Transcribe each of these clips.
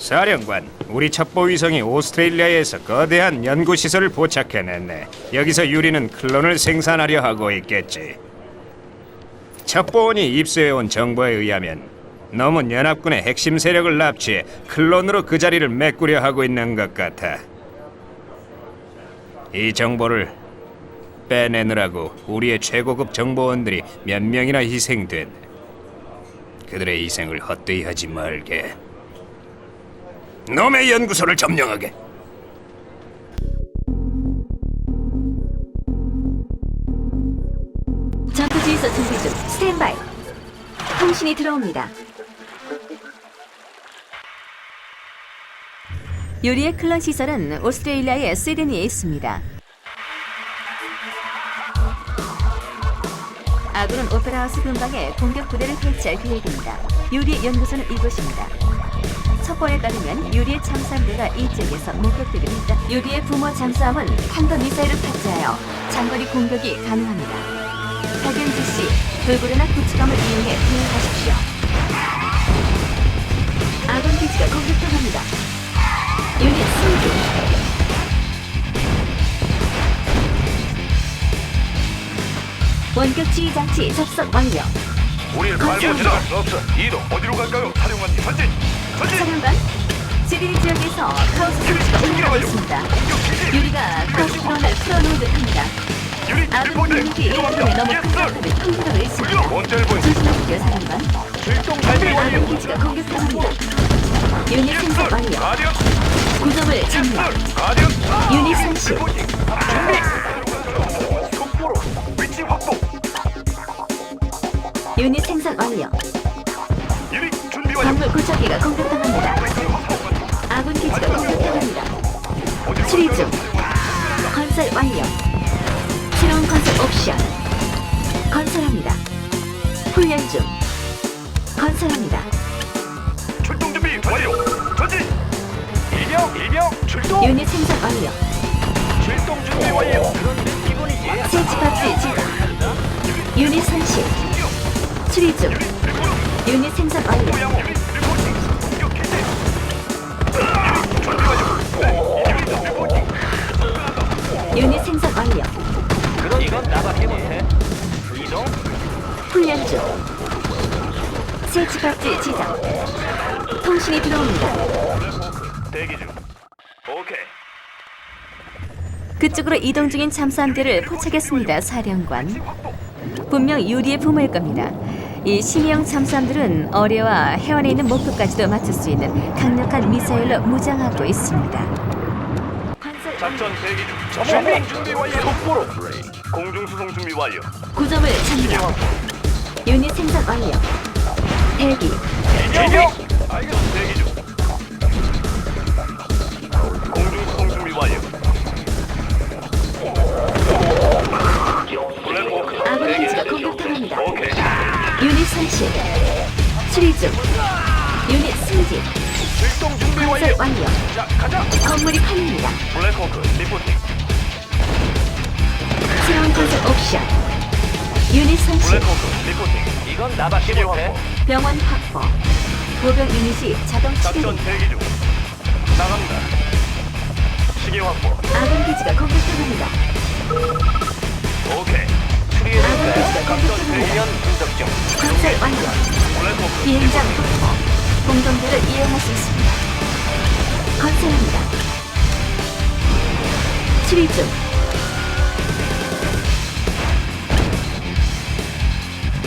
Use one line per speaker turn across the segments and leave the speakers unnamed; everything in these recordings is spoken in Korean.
사령관, 우리 첩보 위성이 오스트레일리아에서 거대한 연구 시설을 포착해냈네. 여기서 유리는 클론을 생산하려 하고 있겠지. 첩보원이 입수해온 정보에 의하면 너무 연합군의 핵심 세력을 납치해 클론으로 그 자리를 메꾸려 하고 있는 것 같아. 이 정보를 빼내느라고 우리의 최고급 정보원들이 몇 명이나 희생됐네. 그들의 희생을 헛되이 하지 말게. 놈의 연구소를 점령하게.
전투 지휘소 준비 중. 스탠바이. 통신이 들어옵니다. 요리의 클런 시설은 오스트레일리아의 시드니에 있습니다. 아군은 오페라하우스 근방에 공격 부대를 배치할 계획입니다. 요리의 연구소는 이곳입니다. 첩보에 따르면 유리의 참사함대가 이쪽에서 목격되기로 했다. 유리의 부모 잠수함은 탄도 미사일을 탑재하여 장거리 공격이 가능합니다. 발견 즉시 돌고래나 구치감을 이용해 대응하십시오. 아군 기지가 공격당합니다. 유닛 승진. 원격 지휘 장치 접속 완료.
우리를 지나갈 수 없어. 이동 어디로 갈까요? 사령관님 전진.
사령관, 시드니 지역에서 카오스 소치가 올라가고 있습니다. 유리가 카오스 드론을 풀어놓은 듯합니다. 아군 공격이 일본에 너무 큰 사람들을 통제하고 있습니다. 조심하십시오, 사령관. 아군
완료.
기지가 공격당합니다. 유닛 생산 완료.
가디언.
구점을 점령.
가디언.
유닛
확보.
유닛 생산 완료.
유리 준비 완료.
광물 고착기가 공격당합니다. 아군 기지가 공격당합니다. 수리? 중. 건설 완료. 새로운 건설 옵션. 건설합니다. 훈련 중. 건설합니다.
출동 준비 완료. 전진. 일병 일병 출동.
유닛 생산 완료.
출동 준비 완료. 그런데 기본이지.
설치박지 지정. 유닛 손실. 수리 중. 유닛 생산 완료. 유닛 생산 완료.
그럼 이건 나밖에 못해. 이동.
훈련 중. 설치박지 지정. 통신이 들어옵니다.
대기 중. 오케이.
그쪽으로 이동 중인 잠수함대를 포착했습니다, 사령관. 분명 유리의 부모일 겁니다. 이 신형 잠수함들은 어뢰와 해안에 있는 목표까지도 맞출 수 있는 강력한 미사일로 무장하고 있습니다.
작전 대기 중. 전방 준비 완료. 속보로. 공중 수송 준비 완료.
구점을 점령. 유닛 생산 완료. 대기.
대기. 알겠어. 대기 중. 공중 수송 준비 완료. 블랙호크.
아군
대기
기지가
중.
공격당합니다.
오케이.
손실. 수리 중. 유닛 승진.
출동 준비
건설
완료.
완료.
자, 가자.
건물이 팔립니다.
블랙호크 리포팅.
새로운 건설 옵션. 유닛 손실.
블랙호크 리포팅. 이건 나밖에 못해.
병원 확보. 보병 유닛이 자동
작전
치료됩니다.
대기 중. 나갑니다. 시계 확보.
아군 기지가 공격당합니다.
오케이. 작전
공격당합니다.
대기연 분석 중.
건설 완료.
블랙호크
비행장 확보. 공동대를 이용할 수 있습니다. 건설합니다. 수리 중.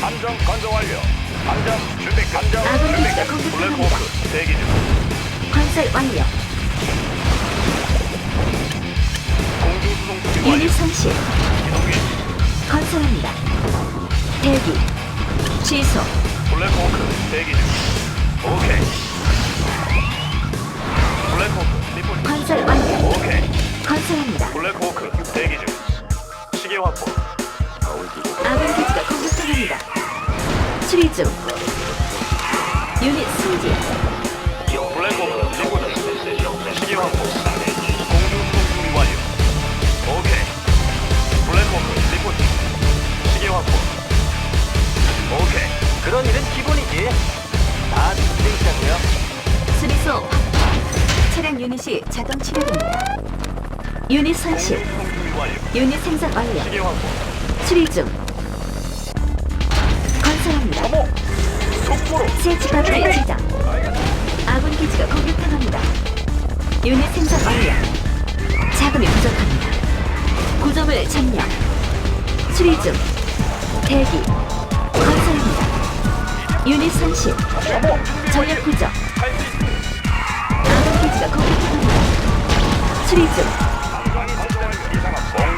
함정 건조 완료. 함정 준비 함정
아군
준비
기지가 공격당합니다.
블랙호크 대기 중.
건설 완료.
공중 수송 준비 완료.
유닛 손실.
이동기
건설합니다. 대기. 취소.
블랙호크 대기 중. 오케이. 블랙호크 리포트.
건설 완료.
오케이.
건설합니다.
블랙호크 대기 중. 시계 확보.
아군 기지가 공격당합니다. 수리 중. 유닛 승진. 40. 유닛 생산 완료. 수리 중. 건설합니다. 새 집합을 지정. 아군 기지가 공격당합니다. 유닛 생산 완료. 자금이 부족합니다. 고점을 점령. 수리 중. 대기. 건설합니다. 유닛
30.
전력 부족. 아군 기지가 공격당합니다. 수리 중.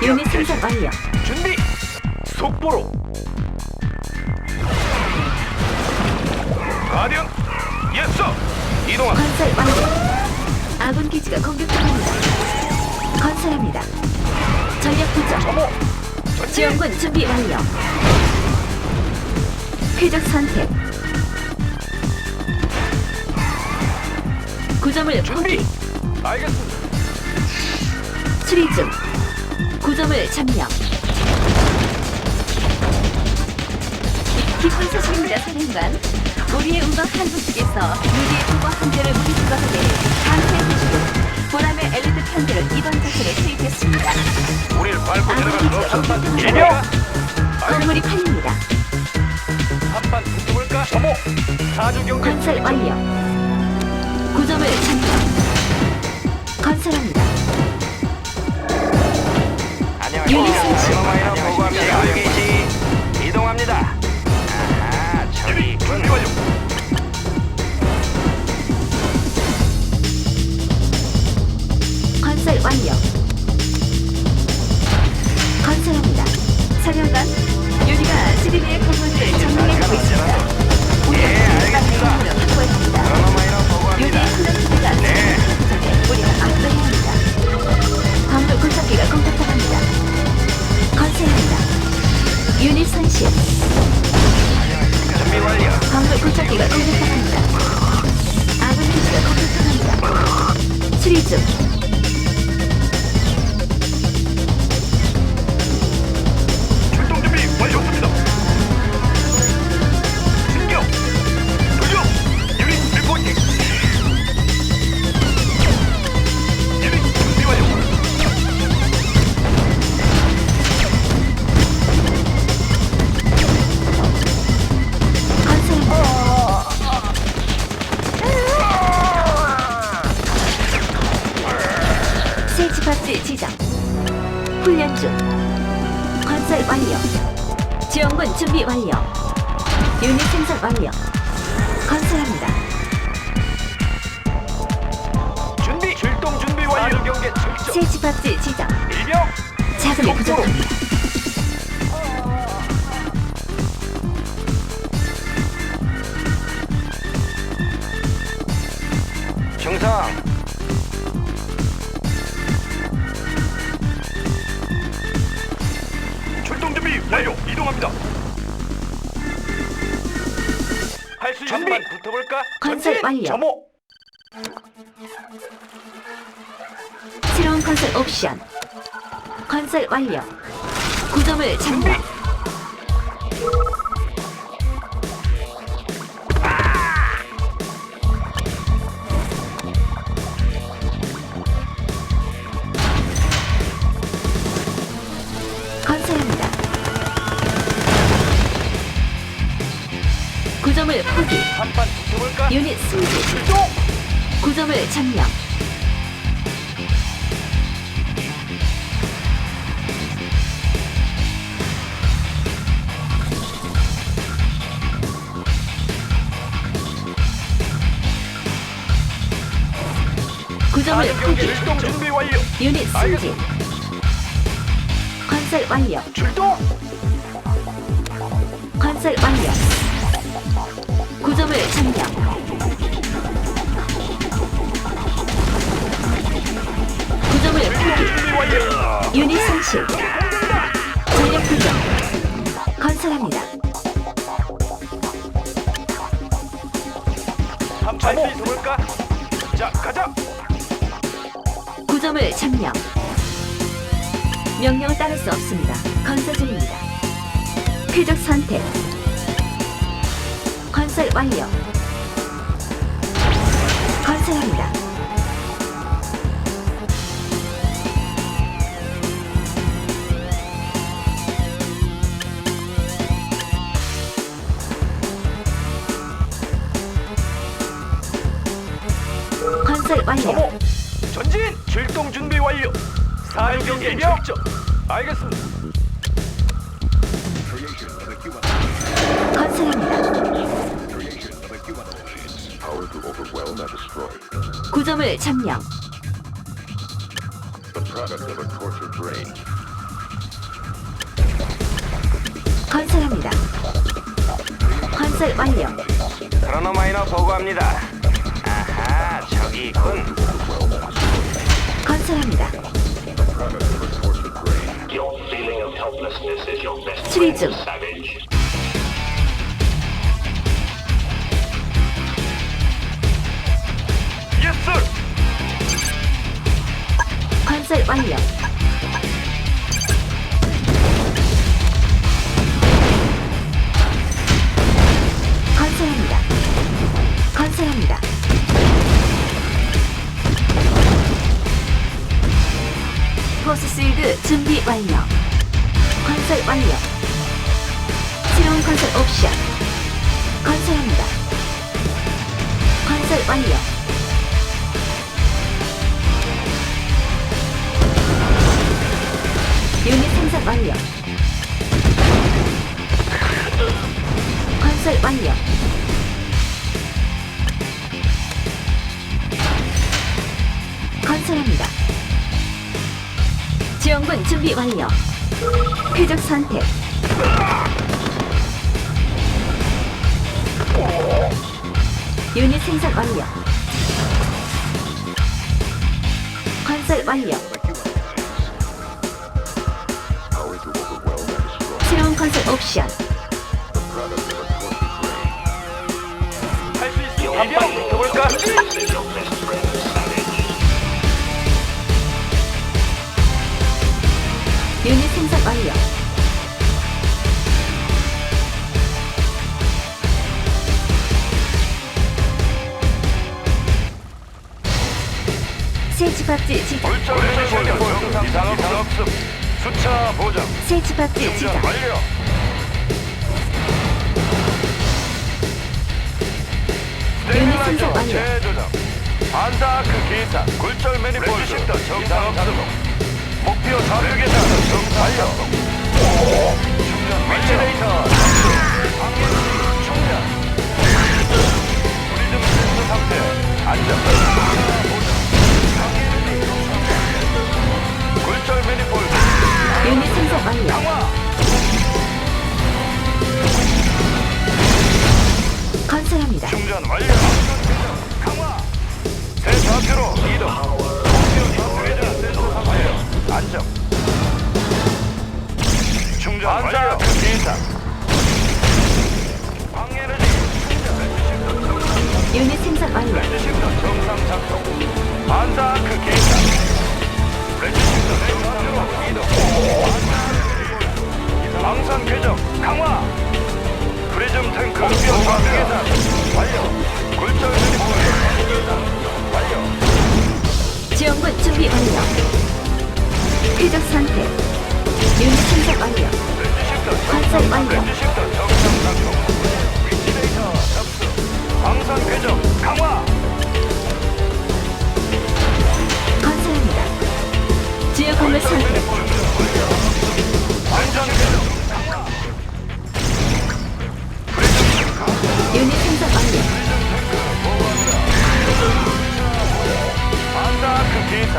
유닛 생산 완료.
준비. 속보로. 가령. 예서. 이동합.
건설 완료. 아군 기지가 공격당합니다. 건설합니다. 전력 부족. 지원군 준비 완료. 쾌적 선택. 구점을
준비.
포기.
알겠습니다.
수리 중. 구점을 점령. 기쁜 소식입니다, 사령관. 우리의 우방 한분 측에서 유리의 두번 함대를 무기수거하게 강퇴해주시고 보람의 엘리트 편들을 이번 작전에 투입했습니다.
우리를 밟고 수
기지가
없습니다.
공격당합니다.
일명.
건물이 팔립니다.
한판 붙어볼까? 점호. 사주 경계.
건설 완료. 구점을 점령. 건설합니다. 유닛 손실.
여기지. 이동합니다. 아하, 저기 있군. 준비 완료.
건설 완료. 건설합니다. 사령관, 유리가 시리미의 건물을 점령하고 있습니다. 우리가
알겠습니다.
건물을 확보했습니다. 유리의 클래스가 유닛 손실.
준비 완료.
광물 굴착기가 공격당합니다. 아군 기지가 공격당합니다. 수리 중.
중상. 출동 준비 완료. 이동합니다. 할 수 있는 만 붙어볼까?
건설
전진!
완료.
점호.
새로운 건설 옵션. 건설 완료. 구점을 점령. 포기.
한판 붙어볼까?
유닛 승진.
출동.
구점을 점령. 구점을
사전 경계
포기.
출동 준비 완료.
유닛 승진. 건설 완료.
출동.
건설 완료. 구점을 포기.
준비 완료.
유닛 손실. 전력 부족. 건설합니다.
한판 붙어볼까? 자, 가자.
구점을 점령. 명령을 따를 수 없습니다. 건설 중입니다. 쾌적 선택. 건설 완료. 건설합니다. 건설 완료.
여보, 전진 출동 준비 완료. 사격 예명. 알겠습니다.
건설합니다.
Power to overwhelm and destroy.
구점을 점령.
The product of a tortured brain.
건설합니다. 건설 완료.
크로노마이너 보고합니다. 아하, 저기 있군.
건설합니다.
Product of a tortured brain.
Your feeling of helplessness is your best
수리 중.
savage.
건설 완료. 건설합니다. 건설합니다. 포스실드 준비 완료. 건설 완료. 새로운 건설 옵션. 건설합니다. 건설 완료. 유닛 생산 완료. 건설 완료. 건설합니다. 지원군 준비 완료. 쾌적 선택. 유닛 생산 완료. 건설 완료. 새로운 건설 옵션. 유닛 생산 완료. 새 집합지 지정.
물정 보정. 이상 없음 없음. 보정.
새 집합지
충전
지정.
완료.
유닛 생산 완료.
재조정. 반사크 기타 굴절 매니폴드 이상 없음. 목표 좌표 계산. 충전. 충전. 프리즘 테스트 상태 안정. 굴절 매니폴드
완료.
강화.
건설합니다.
충전 완료. 강화. 새 좌표로 이동. 목표 좌표계좌 센터 상태. 안정. 충전 완료. 광에너지 충전.
유닛 생산 완료.
레드십터 정상 작동. 반사크 기타. 레드십터 새 좌표로 이동. 방산 궤적 강화. 프리즘 탱크 목표 좌표 계산 완료. 굴절 유니폼 완료.
지원군 준비 완료. 쾌적 선택. 유닛 생산 완료. 건설 완료.
방산 궤적 강화.
건설합니다. 지역 건물 선택.
완전 궤적 탱크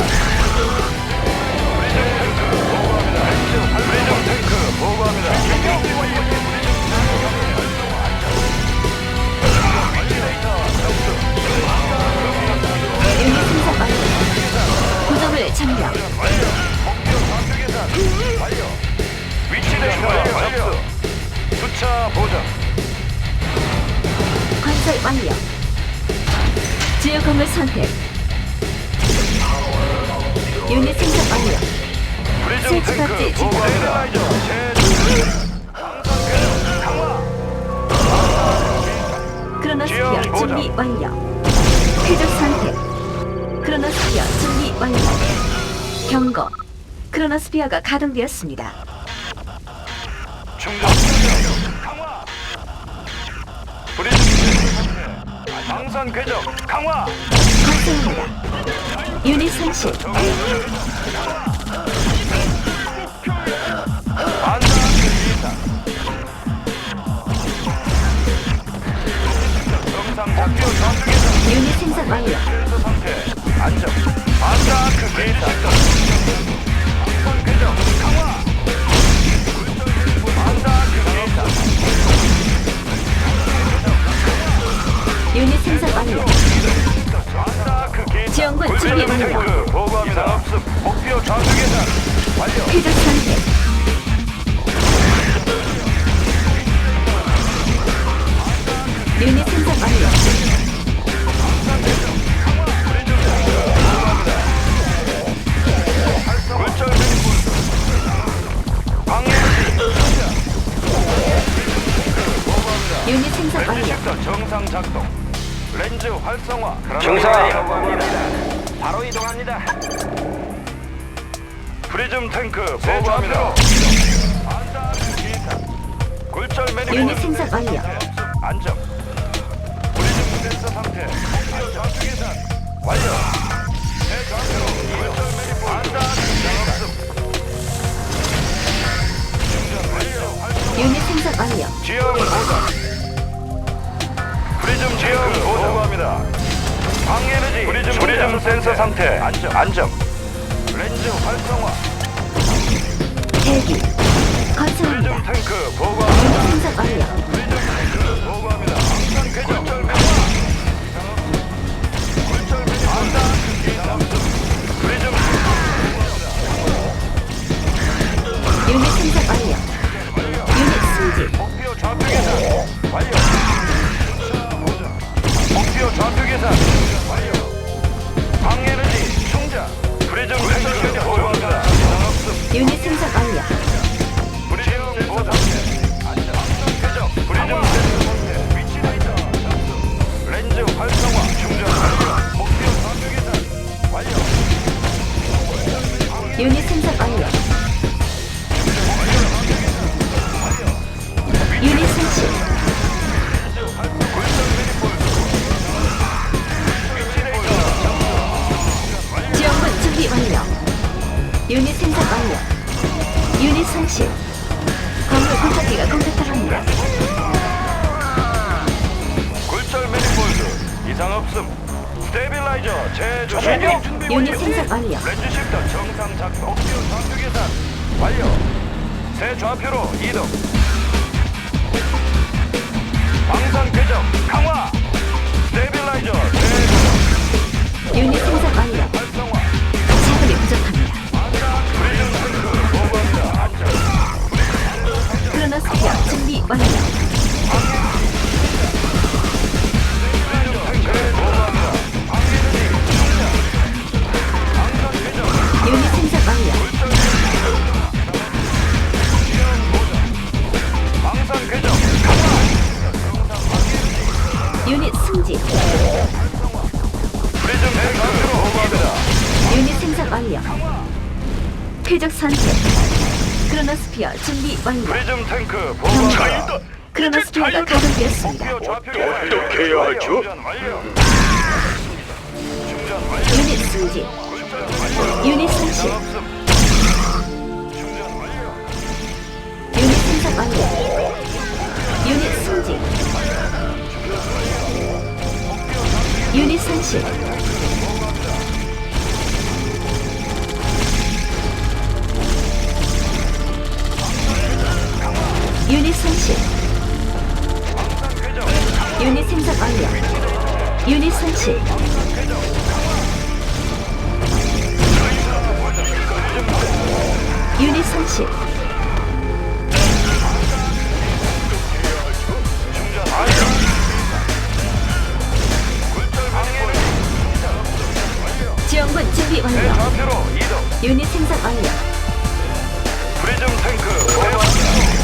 완료. 구점을 점령.
완료. 위치 데이터 접수. 수차 보정.
건설 완료. 지역 건물 선택. 유닛 생산 완료.
프리즘
새
탱크. 보고합니다.
크로노스피어 준비 완료. 쾌적 선택. 크로노스피어 준비 완료. 경고. 크로노스피어가 가동되었습니다.
충전. 강화. 프리즘 방산 궤적 강화.
활성화합니다. 유닛
계산.
유닛 생산 완료.
안정. 반사 그 데이터. 항상 궤적 강화. 반사 그 데이터.
유닛 생산 완료. 지원군 준비 완료.
탱크 보고합니다. 목표 계산 센서 상태 안정. 안정. 렌즈 활성화.
대기. 건설합니다.
탱크 보고합니다.
유닛 생산 완료.
프리즘 탱크 보고합니다. 항상 궤적. 굴절 매화. 굴절 매화. 안다. 프리즘
유닛 생산 완료. 유닛 승진.
목표 좌표 계산 완료. 목표 좌표 계산
유닛
제조 준비
유닛
완료.
생산 완료.
렌즈 식도 정상 작동. 목표 좌표 계산 완료. 새 좌표로 이동. 방산 궤적 강화. 스테빌라이저 제조
유닛 생산 완료.
활성화.
자금이 부족합니다.
탱크. 안전.
크로노스피어 준비 완료.
궤적
유닛 승진. 유닛 생산 완료. 쾌적 선택. 크로노스피어 준비 완료.
프리즘 탱크 보고합니다.
크로노스피어가 가동되었습니다.
어떻게 해야 하죠?
유닛 승진. 유닛 상실. 유닛 생산 완료. 유닛 승진. 유닛 상실. 유닛
30.
유닛 생산 완료. 유닛 상실. 유닛
방해를
지원군 준비
새
완료.
좌표로 이동.
유닛 생산 완료.
프리즘 탱크 보고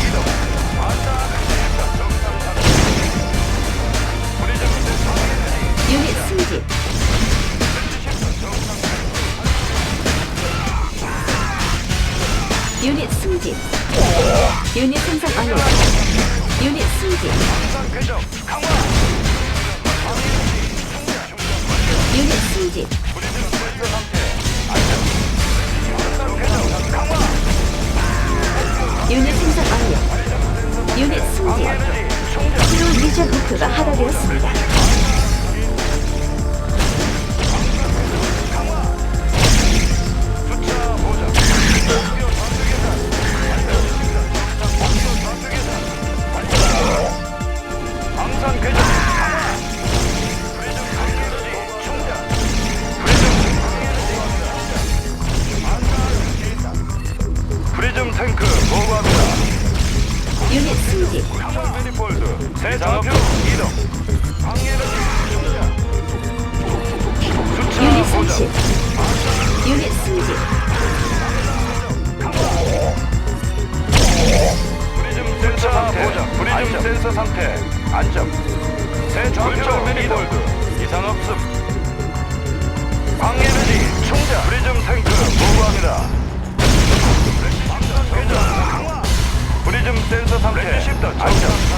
승진. 유닛 생산 완료. 유닛 승진. 유닛 승진. 유닛 생산 완료. 유닛 승진. 새로운 미션 목표가 하다되었습니다.
알겠습니다.